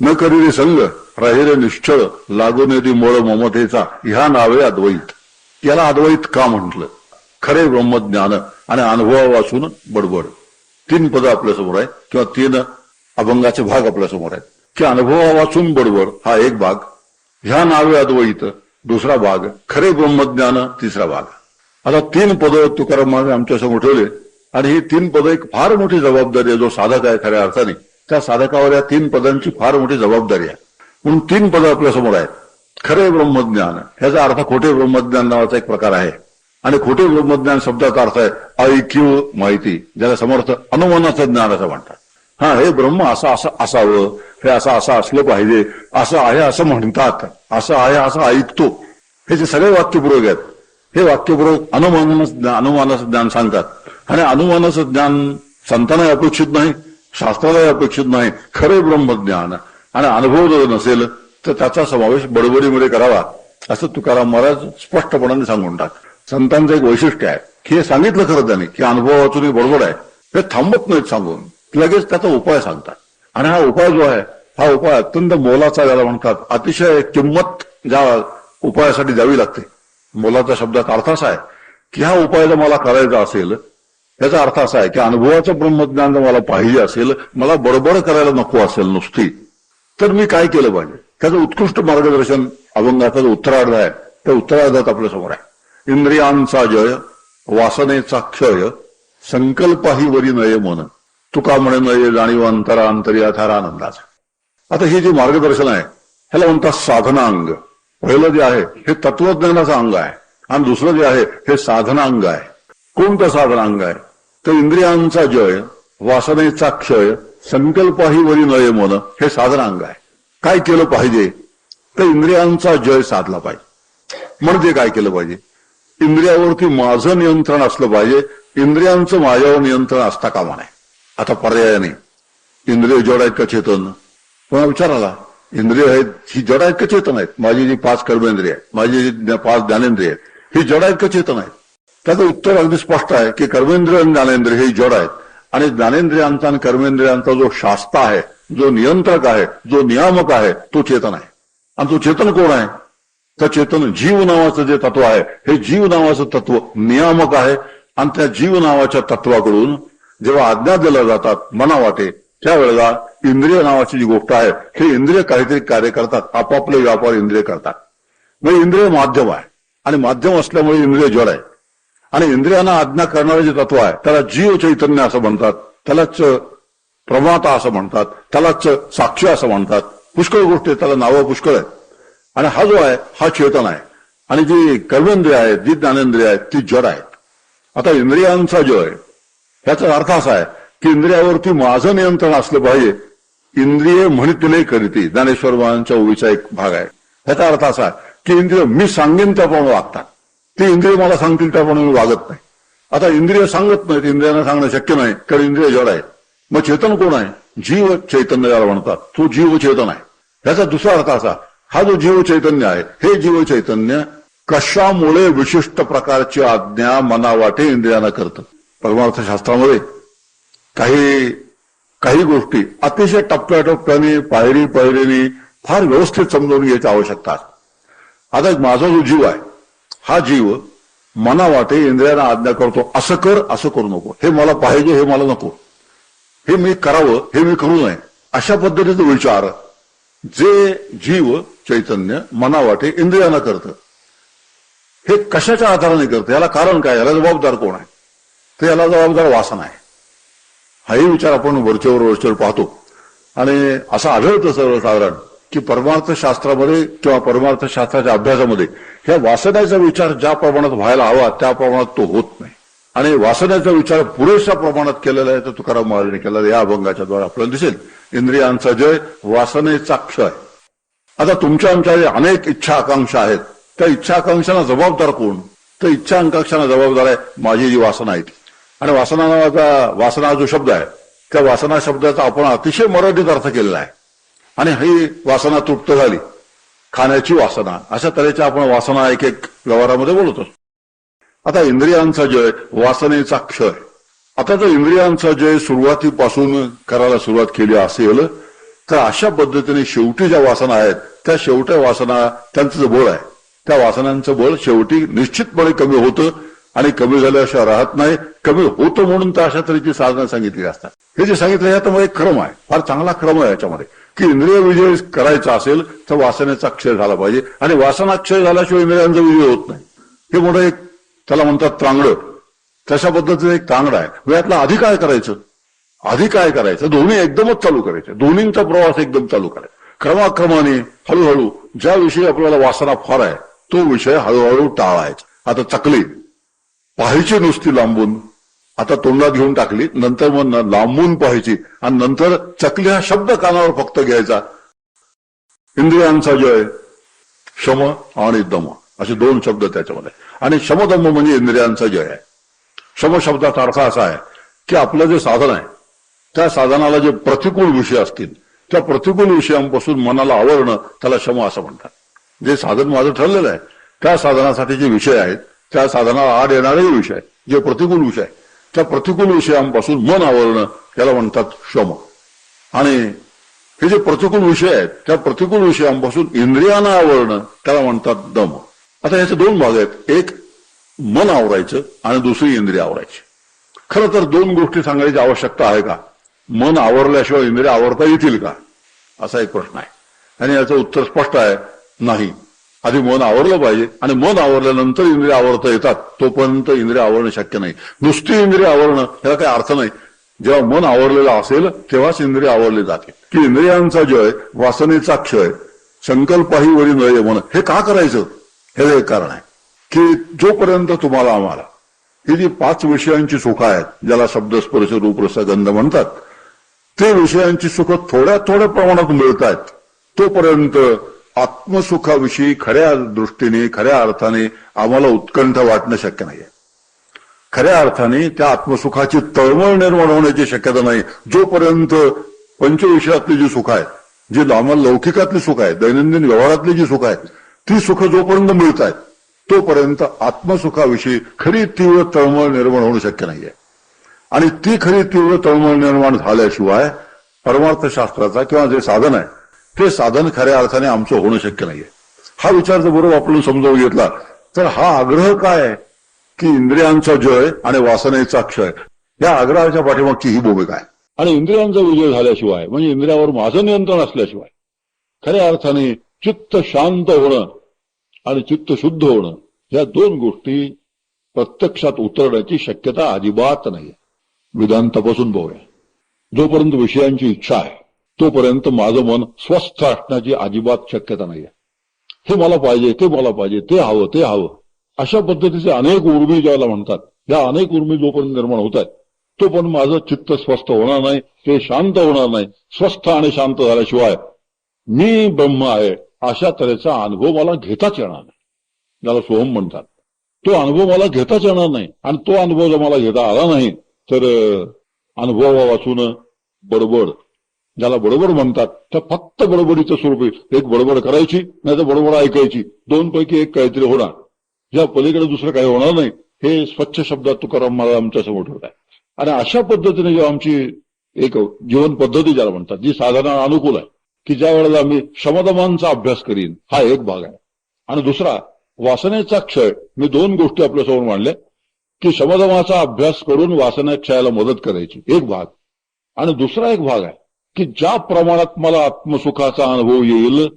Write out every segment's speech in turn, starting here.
न करी संग राहिरे निश्चळ लागून येते मोळ ममतेचा ह्या नावे अद्वैत. याला अद्वैत का म्हटलं? खरे ब्रह्मज्ञान आणि अनुभवापासून बडबड. तीन पदं आपल्यासमोर आहे किंवा तीन अभंगाचे भाग आपल्यासमोर आहेत. की अनुभवापासून बडबड हा एक भाग ह्या नावे अद्वैत दुसरा भाग खरे ब्रह्मज्ञान तिसरा भाग. आता तीन पदं तुकाराम महाराज आमच्यासमोर ठेवले आणि ही तीन पदं एक फार मोठी जबाबदारी आहे जो साधक आहे खऱ्या अर्थाने. त्या साधकावर या तीन पदांची फार मोठी जबाबदारी आहे. म्हणून तीन पदं आपल्यासमोर आहेत. खरे ब्रह्मज्ञान ह्याचा अर्थ खोटे ब्रह्मज्ञान नावाचा एक प्रकार आहे. आणि खोटे ब्रह्मज्ञान शब्दाचा अर्थ आहे ऐक्यू माहिती ज्याला समर्थ अनुमानाचं ज्ञान असं म्हणतात. हा हे ब्रह्म असं असं असावं हे असं असं असलं पाहिजे असं आहे असं म्हणतात असं आहे असं ऐकतो. हे जे सगळे वाक्यपूर्वक आहेत हे वाक्यपूर्वक अनुमानाचं अनुमानाचं ज्ञान सांगतात. आणि अनुमानाचं ज्ञान संतांनाही अपेक्षित नाही शास्त्रालाही अपेक्षित नाही खरे ब्रह्मज्ञान. आणि अनुभव जर नसेल तर त्याचा समावेश बडबडीमध्ये करावा असं तुकाराम महाराज स्पष्टपणाने सांगून टाक. संतांचं एक वैशिष्ट्य आहे की हे सांगितलं खरं त्यांनी की अनुभवातून बडबड आहे. हे थांबत नाहीत सांगून लगेच त्याचा उपाय सांगतात. आणि हा उपाय जो आहे हा उपाय अत्यंत मोलाचा ज्याला म्हणतात अतिशय किंमत ज्या उपायासाठी द्यावी लागते. मोलाच्या शब्दात अर्थ असा आहे की हा उपाय जर मला करायचा असेल याचा अर्थ असा आहे की अनुभवाचं ब्रह्मज्ञान जर मला पाहिजे असेल मला बडबड करायला नको असेल नुसती तर मी काय केलं पाहिजे? त्याचं उत्कृष्ट मार्गदर्शन अभंगाचा जो उत्तरार्ध आहे त्या उत्तरार्धात आपल्यासमोर आहे. इंद्रियांचा जय वासनेचा क्षय संकल्पाही वरी नये मन. तुका म्हणे नये जाणीव अंतरा अंतरी अथारानंदाचा आता हे जे मार्गदर्शन आहे ह्याला म्हणतात साधनांग. पहिलं जे आहे हे तत्वज्ञानाचं अंग आहे. आणि दुसरं जे आहे हे साधनांग आहे. कोणतं साधनांग आहे? तर इंद्रियांचा जय वासनेचा क्षय संकल्पही वरी नये मन हे साधनांग आहे. काय केलं पाहिजे? तर इंद्रियांचा जय साधला पाहिजे. म्हणजे काय केलं पाहिजे? इंद्रियावरती माझं नियंत्रण असलं पाहिजे. इंद्रियांचं माझ्यावर नियंत्रण असता कामा नये. आता पर्याय नाही. इंद्रिय जड आहेत का चेतन? पुन्हा विचाराला? इंद्रिय आहेत ही जड आहेत का चेतन आहेत? माझी जी पाच कर्मेंद्रिय आहेत माझी जी पाच ज्ञानेंद्रिय आहेत ही जड आहेत का चेतन आहेत? त्याचं उत्तर अगदी स्पष्ट आहे की कर्मेंद्र आणि ज्ञानेंद्रिय हे जड आहेत. आणि ज्ञानेंद्रियांचा आणि कर्मेंद्रियांचा जो शास्ता आहे जो नियंत्रक आहे जो नियामक आहे तो चेतन आहे. आणि तो चेतन कोण आहे? तर चेतन जीव नावाचं जे तत्व आहे हे जीव नावाचं तत्व नियामक आहे. आणि त्या जीव नावाच्या तत्वाकडून जेव्हा आज्ञा दिल्या जातात मना वाटे त्यावेळेला इंद्रिय नावाची जी गोष्ट आहे हे इंद्रिय काहीतरी कार्य करतात आपापले व्यापार इंद्रिय करतात. म्हणजे इंद्रिय माध्यम आहे. आणि माध्यम असल्यामुळे इंद्रिय जड आहे. आणि इंद्रियांना आज्ञा करणारे जे तत्व आहे त्याला जीव चैतन्य असं म्हणतात त्यालाच प्रमाता असं म्हणतात त्यालाच साक्षी असं म्हणतात. पुष्कळ गोष्टी त्याला नावं पुष्कळ आहेत. आणि हा जो आहे हा चेतन आहे. आणि जी कर्मेंद्रिय आहेत जी ज्ञानेंद्रिय आहेत ती जड आहेत. आता इंद्रियांचा जय ह्याचा अर्थ असा आहे की इंद्रियावरती माझं नियंत्रण असलं पाहिजे. इंद्रिय म्हणितले करीती ज्ञानेश्वर महाराजांच्या ओळीचा एक भाग आहे. ह्याचा अर्थ असा आहे की इंद्रिय मी सांगेन त्याप्रमाणे वागतात. ते इंद्रिय मला सांगतील त्याप्रमाणे मी वागत नाही. आता इंद्रिय सांगत नाहीत इंद्रियांना सांगणं शक्य नाही कारण इंद्रिय जड आहे मग चेतन कोण आहे? जीव चैतन्य ज्याला म्हणतात. तो जीव चेतन आहे. ह्याचा दुसरा अर्थ असा हा जो जीव चैतन्य आहे हे जीव चैतन्य कशामुळे विशिष्ट प्रकारची आज्ञा मनावाटे इंद्रियांना करतं? परमार्थशास्त्रामध्ये काही काही गोष्टी अतिशय टप्प्याटप्प्याने पायरी पायरीने फार व्यवस्थित समजावून घ्यायची आवश्यकता आता माझा जो जीव आहे हा जीव मना वाटे इंद्रियांना आज्ञा करतो असं कर असं करू नको. हे मला पाहिजे हे मला नको. हे मी करावं हे मी करू नये. अशा पद्धतीचा विचार जे जीव चैतन्य मना वाटे इंद्रियांना करतं. हे कशाच्या आधाराने करतं? याला कारण काय? याला जबाबदार कोण आहे? तर याला जबाबदार वासना आहे. हाही विचार आपण वरचेवर वरचेवर पाहतो. आणि असं आढळतं सर्वसाधारण. की परमार्थ शास्त्रामध्ये किंवा परमार्थ शास्त्राच्या अभ्यासामध्ये ह्या वासनाचा विचार ज्या प्रमाणात व्हायला हवा त्या प्रमाणात तो होत नाही. आणि वासनाचा विचार पुरेशा प्रमाणात केलेला आहे तर तुकाराम महाराजांनी केलेला या अभंगाच्या द्वारे आपल्याला दिसेल. इंद्रियांचा जय वासनेचा क्षय. आता तुमच्या आमच्या अनेक इच्छा आकांक्षा आहेत. त्या इच्छा आकांक्षांना जबाबदार कोण? तर इच्छा आकांक्षांना जबाबदार आहे माझी जी वासना आहे ती. आणि वासना नावाचा वासना जो शब्द आहे त्या वासना शब्दाचा आपण अतिशय मर्यादित अर्थ केलेला आहे. आणि ही वासना तृप्त झाली. खाण्याची वासना. अशा तऱ्हेच्या आपण वासना एक एक व्यवहारामध्ये बोलतो. आता इंद्रियांचा जय वासनेचा क्षय. आता जर इंद्रियांचा जय सुरुवातीपासून करायला सुरुवात केली असेल तर अशा पद्धतीने शेवटी ज्या वासना आहेत त्या शेवट्या वासना त्यांचं जे बळ आहे त्या वासनांचं बळ शेवटी निश्चितपणे कमी होतं आणि कमी झाल्याशिवाय राहत नाही कमी होतं म्हणून तर अशा तऱ्हेची साधनं सांगितली असतात. हे जे सांगितलं यात एक क्रम आहे. फार चांगला क्रम आहे याच्यामध्ये. की इंद्रिय विजय करायचा असेल तर वासनेचा क्षय झाला पाहिजे. आणि वासना क्षय झाल्याशिवाय इंद्रियांचा विजय होत नाही. हे मोठं एक त्याला म्हणतात तांगड. तशा पद्धतीचं एक तांगडा आहे. मग आधी काय करायचं? आधी काय करायचं? दोन्ही एकदमच चालू करायचे. दोन्हींचा प्रवास एकदम चालू करायचा. क्रमाक्रमाने हळूहळू ज्या विषयी आपल्याला वासना फार आहे तो विषय हळूहळू टाळायचा. आता चकली. पाहायची नुसती लांबून. आता तोंडात घेऊन टाकली नंतर मग लांबून पाहायची. आणि नंतर चकली हा शब्द कानावर फक्त घ्यायचा. इंद्रियांचा जय शम आणि दम. असे दोन शब्द त्याच्यामध्ये. आणि शमदम म्हणजे इंद्रियांचा जय आहे. शम शब्दाचा अर्थ असा आहे की आपलं जे साधन आहे त्या साधनाला जे प्रतिकूल विषय असतील त्या प्रतिकूल विषयांपासून मनाला आवरणं त्याला शम असं म्हणतात. जे साधन माझं ठरलेलं आहे त्या साधनासाठी जे विषय आहेत त्या साधनाला आड येणारे विषय जे प्रतिकूल विषय आहे त्या प्रतिकूल विषयांपासून मन आवरणं त्याला म्हणतात श्रम आणि हे जे प्रतिकूल विषय आहेत त्या प्रतिकूल विषयांपासून इंद्रियांना आवरणं त्याला म्हणतात दम. आता याचे दोन भाग आहेत. एक मन आवरायचं आणि दुसरी इंद्रिय आवरायची. खरं तर दोन गोष्टी सांगायची आवश्यकता आहे का? मन आवरल्याशिवाय इंद्रिय आवरता येतील का? असा एक प्रश्न आहे. आणि याचं उत्तर स्पष्ट आहे नाही. आधी मन आवरलं पाहिजे. आणि मन आवरल्यानंतर इंद्रिय आवरता येतात. तोपर्यंत इंद्रिय आवरणं शक्य नाही. नुसती इंद्रिय आवरणं ह्याला काही अर्थ नाही. जेव्हा मन आवरलेलं असेल तेव्हाच इंद्रिय आवरले जाते. की इंद्रियांचा जय वासनेचा क्षय संकल्पही वरी नये मन हे का करायचं? हे एक कारण आहे. की जोपर्यंत तुम्हाला आम्हाला ही जी पाच विषयांची सुख आहेत ज्याला शब्द स्पर्श गंध म्हणतात ते विषयांची सुख थोड्या थोड्या प्रमाणात मिळत आहेत तोपर्यंत आत्मसुखाविषयी खऱ्या दृष्टीने खऱ्या अर्थाने आम्हाला उत्कंठ वाटणं शक्य नाहीये. खऱ्या अर्थाने त्या आत्मसुखाची तळमळ निर्माण होण्याची शक्यता नाही. जोपर्यंत पंचविषयातली जी सुख आहे जी आम्हाला लौकिकातली सुख आहे दैनंदिन व्यवहारातली जी सुख आहेत ती सुख जोपर्यंत मिळत आहेत तोपर्यंत आत्मसुखाविषयी खरी तीव्र तळमळ निर्माण होणं शक्य नाहीये. आणि ती खरी तीव्र तळमळ निर्माण झाल्याशिवाय परमार्थशास्त्राचा किंवा जे साधन आहे ते साधन खऱ्या अर्थाने आमचं होणं शक्य नाहीये. हा विचार जर बरोबर आपण समजावून घेतला तर हा आग्रह काय आहे? की इंद्रियांचा जय आणि वासनेचा क्षय. या आग्रहाच्या पाठीमागची ही भूमिका आहे. आणि इंद्रियांचा विजय झाल्याशिवाय म्हणजे इंद्रियावर माझं नियंत्रण असल्याशिवाय खऱ्या अर्थाने चित्त शांत होणं आणि चित्त शुद्ध होणं या दोन गोष्टी प्रत्यक्षात उतरण्याची शक्यता अजिबात नाही वेदांतापासून तपासून पाहूया जोपर्यंत विषयांची इच्छा आहे तोपर्यंत माझं मन स्वस्थ असण्याची अजिबात शक्यता नाही हे मला पाहिजे ते मला पाहिजे ते हवं ते हवं. अशा पद्धतीचे अनेक उर्मी ज्याला म्हणतात या अनेक उर्मी जोपर्यंत निर्माण होत आहेत तोपर्यंत माझं चित्त स्वस्थ होणार नाही ते शांत होणार नाही स्वस्थ आणि शांत झाल्याशिवाय मी ब्रह्म आहे अशा तऱ्हेचा अनुभव मला घेताच येणार नाही. ज्याला सोहम म्हणतात. तो अनुभव मला घेताच येणार नाही आणि तो अनुभव जर मला घेता आला नाही तर अनुभवा वाचून बडबड ज्याला बडबड म्हणतात त्या फक्त बडबडीचं स्वरूप एक बडबड करायची नाही तर बडबड ऐकायची. दोन पैकी एक काहीतरी होणार. या पलीकडे दुसरं काही होणार नाही. हे स्वच्छ शब्दात तुकाराम मला आमच्यासमोर ठेवत आहे आणि अशा पद्धतीने जेव्हा आमची एक जीवन पद्धती ज्याला म्हणतात जी साधारण अनुकूल आहे की ज्या वेळेला आम्ही शमदमांचा अभ्यास करीन हा एक भाग आहे. आणि दुसरा वासनेचा क्षय. मी दोन गोष्टी आपल्यासमोर मांडल्या की शमदमाचा अभ्यास करून वासना क्षयाला मदत करायची. एक भाग. आणि दुसरा एक भाग आहे की ज्या प्रमाणात मला आत्मसुखाचा अनुभव येईल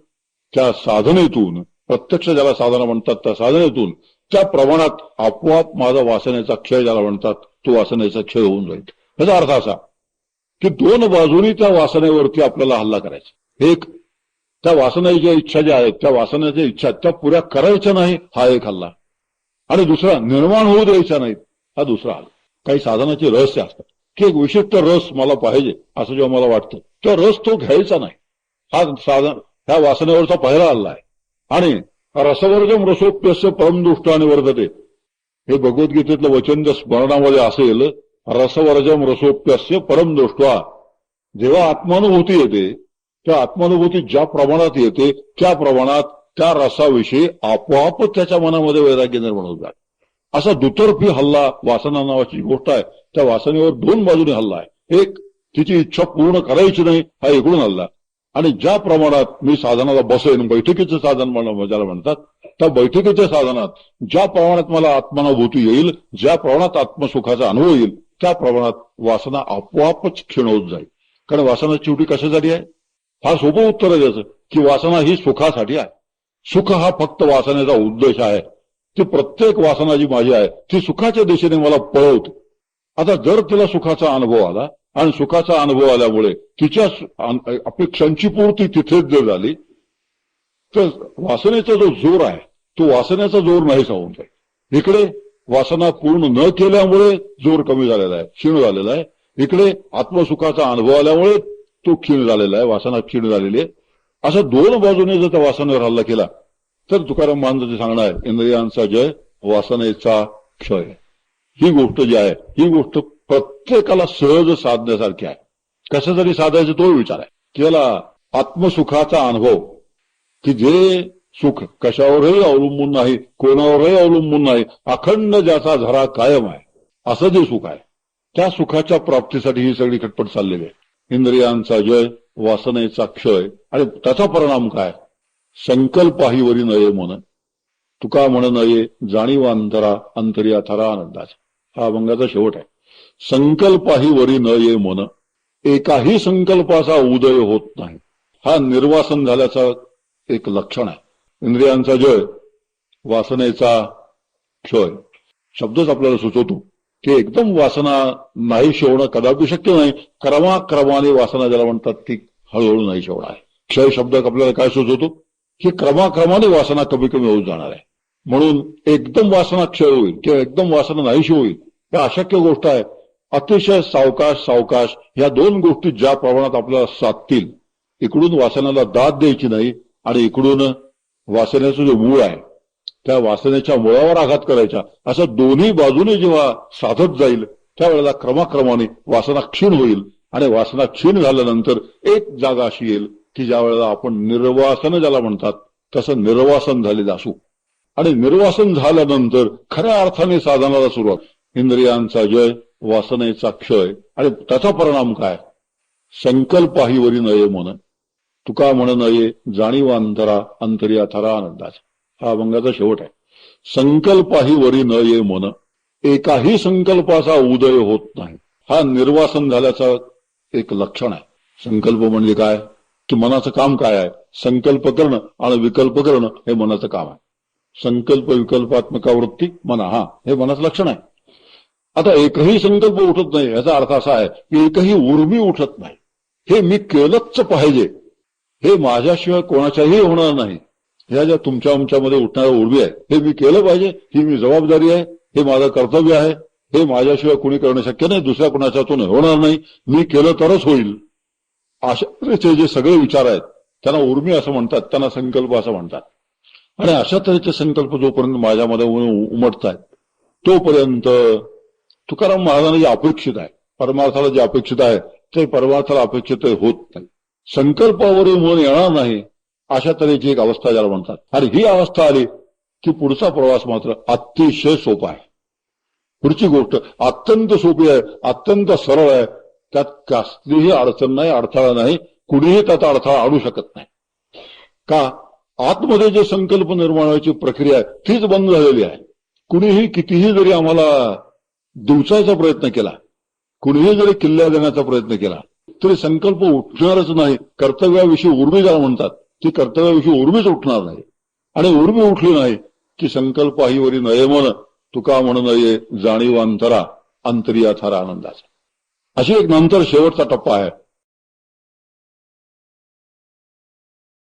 त्या साधनेतून प्रत्यक्ष ज्याला साधना म्हणतात त्या साधनेतून त्या प्रमाणात आपोआप माझा वासनेचा क्षय ज्याला म्हणतात तो वासनेचा क्षय होऊन जाईल. याचा अर्थ असा की दोन बाजूनी त्या वासनेवरती आपल्याला हल्ला करायचा. एक त्या वासनेच्या इच्छा ज्या आहेत त्या वासनेच्या इच्छा त्या पुऱ्या करायच्या नाही हा एक हल्ला. आणि दुसरा निर्माण होऊ द्यायचा नाही हा दुसरा हल्ला. काही साधनाचे रहस्य असतात. की एक विशिष्ट रस मला पाहिजे असं जेव्हा मला वाटतं तो रस तो घ्यायचा नाही. हा साधन ह्या वासनेवरचा पहिला हल्ला आहे. आणि रसवर्जम रसोप्यस्य परमदुष्टाने वर्धते. हे भगवद्गीतेतलं वचन जर स्मरणामध्ये असेल रसवर्जम रसोप्यस्य परमदृष्टा जेव्हा आत्मानुभूती येते त्या आत्मानुभूती ज्या प्रमाणात येते त्या प्रमाणात त्या रसाविषयी आपोआप त्याच्या मनामध्ये वैराग्य निर्माण होत जात. असा दुतर्फी हल्ला वासना नावाची गोष्ट आहे. त्या वासनेवर दोन बाजूने हल्ला आहे. एक तिची इच्छा पूर्ण करायची नाही हा एकूण आला. आणि ज्या प्रमाणात मी साधनाला बसेन बैठकीचं साधन ज्याला म्हणतात त्या बैठकीच्या साधनात ज्या प्रमाणात मला आत्मानुभूती येईल ज्या प्रमाणात आत्मसुखाचा अनुभव येईल त्या प्रमाणात वासना आपोआपच क्षीण होत जाईल. कारण वासना चिवटी कशासाठी आहे? फार सोपं उत्तर आहे त्याचं की वासना ही सुखासाठी आहे. सुख हा फक्त वासनेचा उद्देश आहे. ती प्रत्येक वासना जी माझी आहे ती सुखाच्या दिशेने मला पळवते. आता जर तिला सुखाचा अनुभव आला आणि सुखाचा अनुभव आल्यामुळे तिच्या अपेक्षांची पूर्ती तिथेच जर झाली तर वासनेचा जो जोर आहे तो वासनेचा जोर नाही सांगून जाईल इकडे वासना पूर्ण न केल्यामुळे जोर कमी झालेला आहे क्षीण झालेला आहे. इकडे आत्मसुखाचा अनुभव आल्यामुळे तो क्षीण झालेला आहे वासना क्षीण झालेली आहे. असं दोन बाजूने जर त्या वासनेवर हल्ला केला तर तुकाराम महाराजांचे सांगणं आहे इंद्रियांचा जय वासनेचा क्षय. ही गोष्ट जी आहे ही गोष्ट प्रत्येकाला सहज साधण्यासारखी आहे. कशासाठी साधायचं तो विचार आहे. की आत्मसुखाचा अनुभव की जे सुख कशावरही अवलंबून नाही कोणावरही अवलंबून नाही अखंड ज्याचा झरा कायम आहे असं जे सुख आहे त्या सुखाच्या प्राप्तीसाठी ही सगळी खटपट चाललेली आहे. इंद्रियांचा जय वासनेचा क्षय आणि त्याचा परिणाम काय? संकल्पाहीवरी नये म्हण तुका म्हण नये जाणीव अंतरा अंतरी थरा आनंदाचा हा अभंगाचा शेवट आहे. संकल्पाही वरी न ये मन. एकाही संकल्पाचा उदय होत नाही. हा निर्वासन झाल्याचा एक लक्षण आहे. इंद्रियांचा जय वासनेचा क्षय. शब्दच आपल्याला सुचवतो की एकदम वासना नाही शेवणं कदापि शक्य नाही. क्रमाक्रमाने वासना ज्याला म्हणतात ती हळूहळू नाही शेवणं आहे. क्षय शब्द आपल्याला काय सुचवतो? की क्रमाक्रमाने वासना कमी कमी होत जाणार आहे. म्हणून एकदम वासना क्षय होईल किंवा एकदम वासना नाहीशी होईल. हे अशक्य गोष्ट आहे. अतिशय सावकाश सावकाश या दोन गोष्टी ज्या प्रमाणात आपल्याला साधतील इकडून वासनाला दाद द्यायची नाही आणि इकडून वासनेचं जे मूळ आहे त्या वासनेच्या मुळावर आघात करायचा. असं दोन्ही बाजूने जेव्हा साधत जाईल त्यावेळेला क्रमाक्रमाने वासना क्षीण होईल आणि वासना क्षीण झाल्यानंतर एक जागा अशी येईल की ज्या वेळेला आपण निर्वासन ज्याला म्हणतात तसं निर्वासन झालेलं असू. आणि निर्वासन झाल्यानंतर खऱ्या अर्थाने साधनाला सुरुवात. इंद्रियांचा जय वासनेचा क्षय. आणि त्याचा परिणाम काय? संकल्पाहीवरी नये म्हण तुका म्हण नये जाणीव अंतरा अंतरी अथरा आनंदाचा हा अभंगाचा शेवट आहे. संकल्पाही वरी न ये म्हण. एकाही संकल्पाचा उदय होत नाही. हा निर्वासन झाल्याचा एक लक्षण आहे. संकल्प म्हणजे काय? की मनाचं काम काय आहे? संकल्प करणं आणि विकल्प करणं हे मनाचं काम आहे. संकल्प विकल्पात्मका वृत्ती मना. हा हे मनाचं लक्षण आहे. आता एकही संकल्प उठत नाही याचा अर्थ असा आहे की एकही उर्मी उठत नाही. हे मी केलंच पाहिजे. हे माझ्याशिवाय कोणाच्याही होणार नाही. ह्या ज्या तुमच्या आमच्यामध्ये उठणाऱ्या उर्मी आहे हे मी केलं पाहिजे ही मी जबाबदारी आहे हे माझं कर्तव्य आहे हे माझ्याशिवाय कुणी करणं शक्य नाही दुसऱ्या कुणाच्यातून होणार नाही मी केलं तरच होईल. अशा तऱ्हेचे जे सगळे विचार आहेत त्यांना उर्मी असं म्हणतात त्यांना संकल्प असं म्हणतात. आणि अशा तऱ्हेचे संकल्प जोपर्यंत माझ्यामध्ये उमटत आहेत तोपर्यंत तुकाराम महाराजांना जे अपेक्षित आहे परमार्थाला जे अपेक्षित आहे ते परमार्थाला अपेक्षित होत नाही. संकल्पावरून मन येणार नाही अशा तऱ्हेची एक अवस्था ज्याला म्हणतात. आणि ही अवस्था आली की पुढचा प्रवास मात्र अतिशय सोपा आहे. पुढची गोष्ट अत्यंत सोपी आहे अत्यंत सरळ आहे. त्यात कसलीही अडचण नाही अडथळा नाही कुणीही त्याचा अडथळा आणू शकत नाही. का? आतमध्ये जे संकल्प निर्माण व्हायची प्रक्रिया आहे तीच बंद झालेली आहे. कुणीही कितीही जरी आम्हाला दिवसाचा प्रयत्न केला. कुणीही जरी किल्ल्या देण्याचा प्रयत्न केला तरी संकल्प उठणारच नाही. कर्तव्याविषयी उर्मी ज्याला म्हणतात ती कर्तव्याविषयी उर्मीच उठणार नाही. आणि उर्मी उठली नाही की संकल्प आईवरी नये म्हण तुका म्हण नये जाणीव अंतरा अंतरिया थारा आनंदाचा. अशी एक नंतर शेवटचा टप्पा आहे.